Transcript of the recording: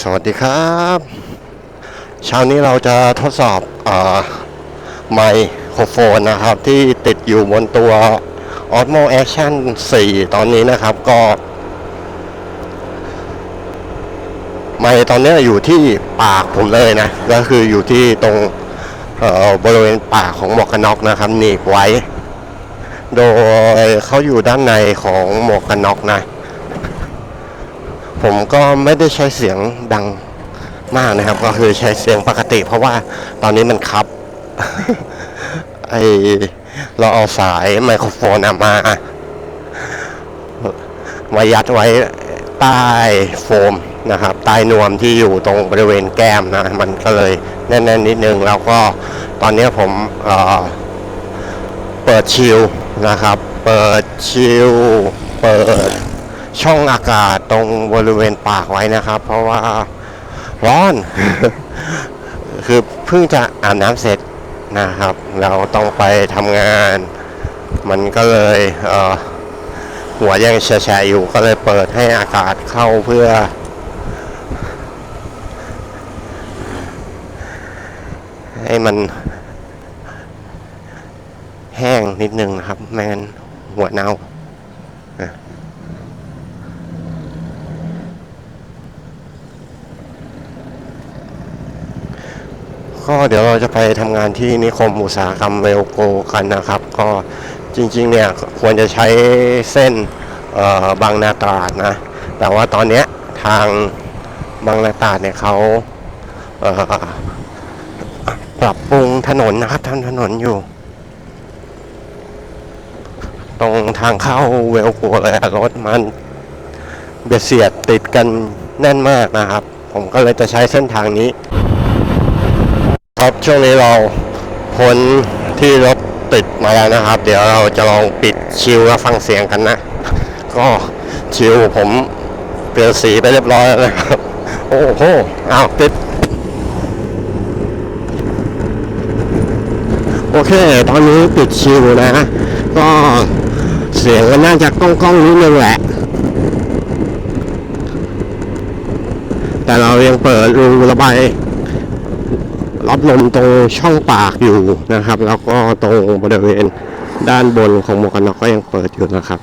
สวัสดีครับเช้านี้เราจะทดสอบอไมโครโฟนนะครับ ที่ติดอยู่บนตัว Osmo Action 4 ตอนนี้นะครับก็ไมตอนนี้อยู่ที่ปากผมเลยนะ ก็คืออยู่ที่ตรงบริเวณปากของหมวกกันน็อกนะครับหนีบไว้ โดยเขาอยู่ด้านในของหมวกกันน็อกนะ ผมก็ไม่ได้ใช้เสียงดังมากนะครับ ก็คือใช้เสียงปกติ เพราะว่าตอนนี้มันคับไอเราเอาสายไมโครโฟนมามายัดไว้ใต้โฟมนะครับใต้นวมที่อยู่ตรงบริเวณแก้มนะมันก็เลยแน่นๆนิดนึงแล้วก็ตอนนี้ผมเเปิดชิลนะครับ เปิดชิลเปิด ช่องอากาศตรงบริเวณปากไว้นะครับ เพราะว่าร้อน คือเพิ่งจะอาบน้ำเสร็จนะครับ เราต้องไปทำงาน มันก็เลยเหัวยังแฉะอยู่ก็เลยเปิดให้อากาศเข้าเพื่อ ให้มันแห้งนิดนึงนะครับไม่งั้นหัวเน่า ก็เดี๋ยวเราจะไปทำงานที่นิคมอุตสาหกรรมเวลโกกันนะครับ ก็จริงๆเนี่ยควรจะใช้เส้นบางนาตราดนะ แต่ว่าตอนเนี้ยทางบางนาตราดเนี่ยเขาเปรับปรุงถนนนะครับทำถนนอยู่ ตรงทางเข้าเวลโกเลยรถมันเบียดเสียดติดกันแน่นมากนะครับ ผมก็เลยจะใช้เส้นทางนี้ ครับช่วงนี้เราพ้นที่รถติดมาแล้วนะครับ เดี๋ยวเราจะลองปิดชิลแล้วฟังเสียงกันนะ ก็ชิลผมเปลี่ยนสีไปเรียบร้อยแล้วนะครับ โอ้โหอ้าวติด โอเค ตอนนี้ปิดชิลนะ ก็เสียงก็น่าจะก้องก้องๆนิดนึงแหละ แต่เรายังเปิดรูระบาย รับลมตรงช่องปากอยู่นะครับ แล้วก็ตรงบริเวณด้านบนของหมวกกันน็อกก็ยังเปิดอยู่นะครับ